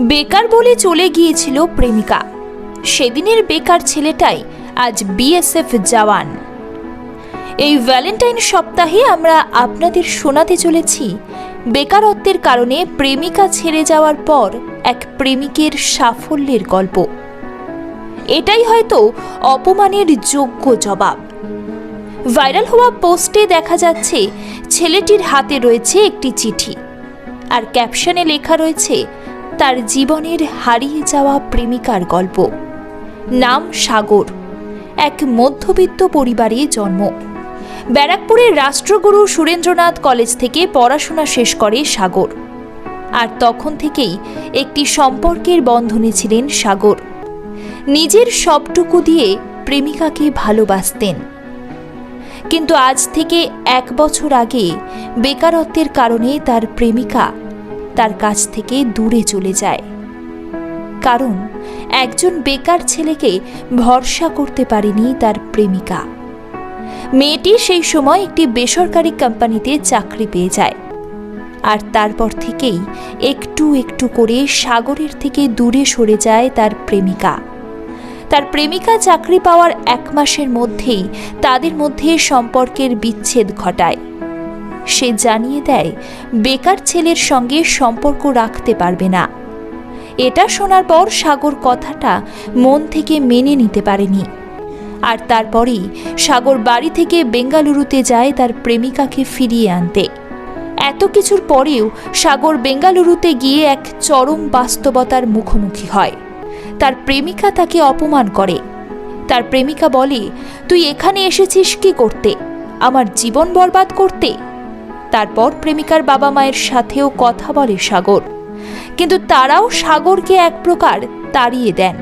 বেকার বলে চলে গিয়েছিল প্রেমিকা। সেদিনের বেকার ছেলেটাই আজ বিএসএফ জওয়ান। এই ভ্যালেন্টাইন সপ্তাহে আমরা আপনাদের শোনাতে চলেছি বেকারত্বের কারণে প্রেমিকা ছেড়ে যাওয়ার পর এক প্রেমিকের সাফল্যের গল্প। এটাই হয়তো অপমানের যোগ্য জবাব। ভাইরাল হওয়া পোস্টে দেখা যাচ্ছে, ছেলেটির হাতে রয়েছে একটি চিঠি। আর ক্যাপশনে লেখা রয়েছে তার জীবনের হারিয়ে যাওয়া প্রেমিকার গল্প। নাম সাগর। এক মধ্যবিত্ত পরিবারে জন্ম। ব্যারাকপুরের রাষ্ট্রগুরু সুরেন্দ্রনাথ কলেজ থেকে পড়াশোনা শেষ করে সাগর। আর তখন থেকেই একটি সম্পর্কের বন্ধনে ছিলেন সাগর। নিজের সবটুকু দিয়ে প্রেমিকাকে ভালোবাসতেন। কিন্তু আজ থেকে এক বছর আগে বেকারত্বের কারণে তার প্রেমিকা তার কাছ থেকে দূরে চলে যায়। কারণ একজন বেকার ছেলেকে ভরসা করতে পারেনি তার প্রেমিকা। মেয়েটি সেই সময় একটি বেসরকারি কোম্পানিতে চাকরি পেয়ে যায়। আর তারপর থেকেই একটু একটু করে সাগরের থেকে দূরে সরে যায় তার প্রেমিকা। তার প্রেমিকা চাকরি পাওয়ার এক মাসের মধ্যেই তাদের মধ্যে সম্পর্কের বিচ্ছেদ ঘটায়। সে জানিয়ে দেয়, বেকার ছেলের সঙ্গে সম্পর্ক রাখতে পারবে না। এটা শোনার পর সাগর কথাটা মন থেকে মেনে নিতে পারেনি। আর তারপরেই সাগর বাড়ি থেকে বেঙ্গালুরুতে যায় তার প্রেমিকাকে ফিরিয়ে আনতে। এত কিছুর পরেও সাগর বেঙ্গালুরুতে গিয়ে এক চরম বাস্তবতার মুখোমুখি হয়। তার প্রেমিকা তাকে অপমান করে। তার প্রেমিকা বলে, তুই এখানে এসেছিস কি করতে? আমার জীবন বরবাদ করতে? তারপর প্রেমিকার বাবা মায়ের সাথেও কথা বলে সাগর। কিন্তু তারাও সাগরকে এক প্রকার তাড়িয়ে দেন।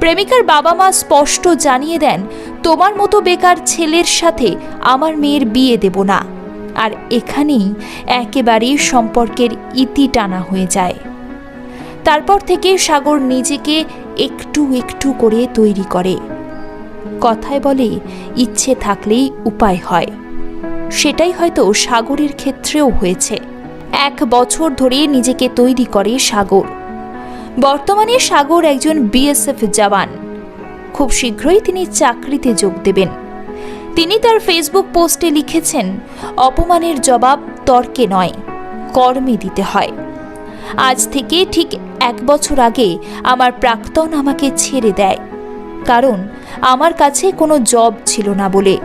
প্রেমিকার বাবা মা স্পষ্ট জানিয়ে দেন, তোমার মতো বেকার ছেলের সাথে আমার মেয়ের বিয়ে দেব না। আর এখানেই একেবারেই সম্পর্কের ইতি টানা হয়ে যায়। তারপর থেকে সাগর নিজেকে একটু একটু করে তৈরি করে। কথায় বলে ইচ্ছে থাকলেই উপায় হয়। সেটাই হয়তো সাগরের ক্ষেত্রেও হয়েছে। এক বছর ধরে নিজেকে তৈরি করে সাগর। বর্তমানে সাগর একজন বিএসএফ জওয়ান। খুব শীঘ্রই তিনি চাকরিতে যোগ দেবেন। তিনি তার ফেসবুক পোস্টে লিখেছেন, অপমানের জবাব তর্কে নয়, কর্মে দিতে হয়। আজ থেকে ঠিক এক বছর আগে আমার প্রাক্তন আমাকে ছেড়ে দেয়। কারণ আমার কাছে কোনো জব ছিল না বলে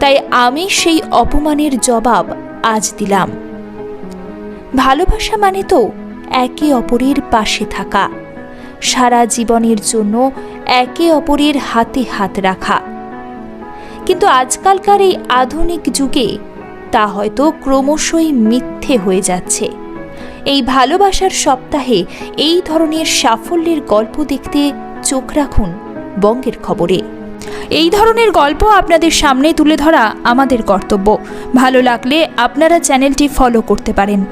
তাই আমি সেই অপমানের জবাব আজ দিলাম। ভালোবাসা মানে তো একে অপরের পাশে থাকা। সারা জীবনের জন্য একে অপরের হাতে হাত রাখা। কিন্তু আজকালকার এই আধুনিক যুগে তা হয়তো ক্রমশই মিথ্যে হয়ে যাচ্ছে। এই ভালোবাসার সপ্তাহে এই ধরনের সাফল্যের গল্প দেখতে চোখ রাখুন বঙ্গের খবরে। এই ধরনের গল্প আপনাদের সামনে তুলে ধরা আমাদের কর্তব্য। ভালো লাগলে আপনারা চ্যানেলটি ফলো করতে পারেন।